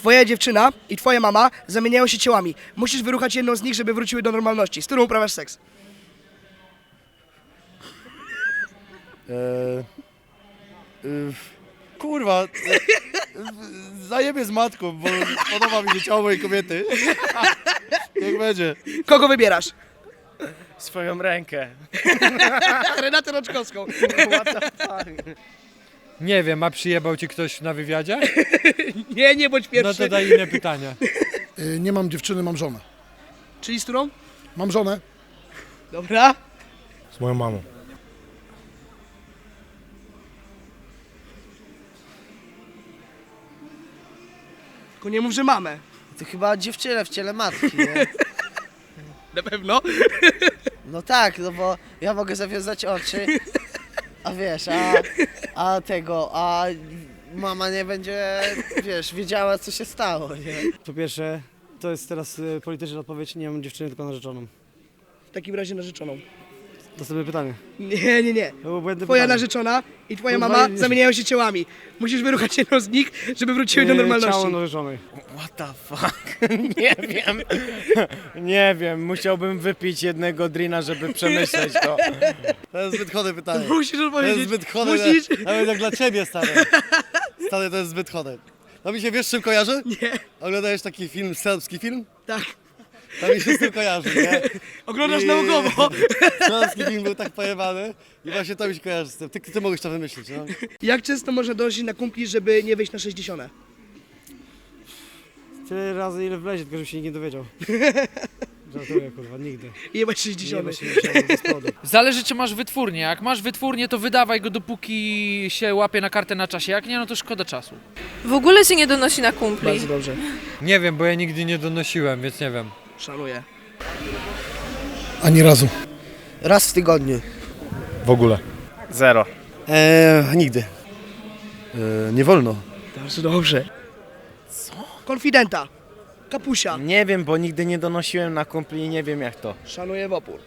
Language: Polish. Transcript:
Twoja dziewczyna i twoja mama zamieniają się ciałami. Musisz wyruchać jedną z nich, żeby wróciły do normalności. Z którą uprawiasz seks? Eee, y, kurwa, e, zajebie z matką, bo podoba mi się ciało mojej kobiety. Niech będzie. Kogo wybierasz? Swoją rękę. Renatę Roczkowską. Nie wiem, a przyjebał ci ktoś na wywiadzie? Nie, nie bądź No pierwszy. to daj inne pytania. Y, Nie mam dziewczyny, mam żonę. Czyli z którą? Mam żonę. Dobra. Z moją mamą. Tylko nie mów, że mamę. To chyba dziewczynę w ciele matki, nie? Na pewno. No tak, no bo ja mogę zawiązać oczy, a wiesz, a, a tego, a mama nie będzie, wiesz, wiedziała co się stało, nie? Po pierwsze, to jest teraz y, polityczna odpowiedź, nie mam dziewczyny, tylko narzeczoną. W takim razie narzeczoną. Następne pytanie. Nie, nie, nie. To błędne Twoja pytanie. narzeczona i twoja Kurwa, mama nie- zamieniają się ciałami. Musisz wyruchać jedną z nich, żeby wróciły do normalności. Ciało narzeczonej. What the fuck? Nie wiem. Nie wiem, musiałbym wypić jednego drina, żeby przemyśleć to. To jest zbyt chode pytanie. Musisz To jest odpowiedzieć. zbyt chode. Musisz. Nawet jak dla ciebie, stary. Stary, to jest zbyt chode. No mi się wiesz, z czym kojarzy? Nie. Oglądałeś taki film, serbski film? Tak. To mi się z tym kojarzy, nie? Oglądasz I- naukowo. Serbski film był tak pojebany i właśnie to mi się kojarzy z tym. Ty, ty mogłeś to wymyślić, no? Jak często można dążyć na kumpli, żeby nie wyjść na 60? Tyle razy, ile wlezie, tylko żeby się nikt nie dowiedział. Żartuję, kurwa, nigdy. I jebać Nie 60. ma się nie bez powodu. Zależy, czy masz wytwórnię. Jak masz wytwórnię, to wydawaj go, dopóki się łapie na kartę na czasie. Jak nie, no to szkoda czasu. W ogóle się nie donosi na kumpli. Bardzo dobrze. Nie wiem, bo ja nigdy nie donosiłem, więc nie wiem. Szanuję. Ani razu. Raz w tygodniu. W ogóle. Zero. Eee, nigdy. Eee, nie wolno. Bardzo dobrze. Co? Konfidenta. Kapusia. Nie wiem, bo nigdy nie donosiłem na kumpli i nie wiem jak to. Szanuję w opór.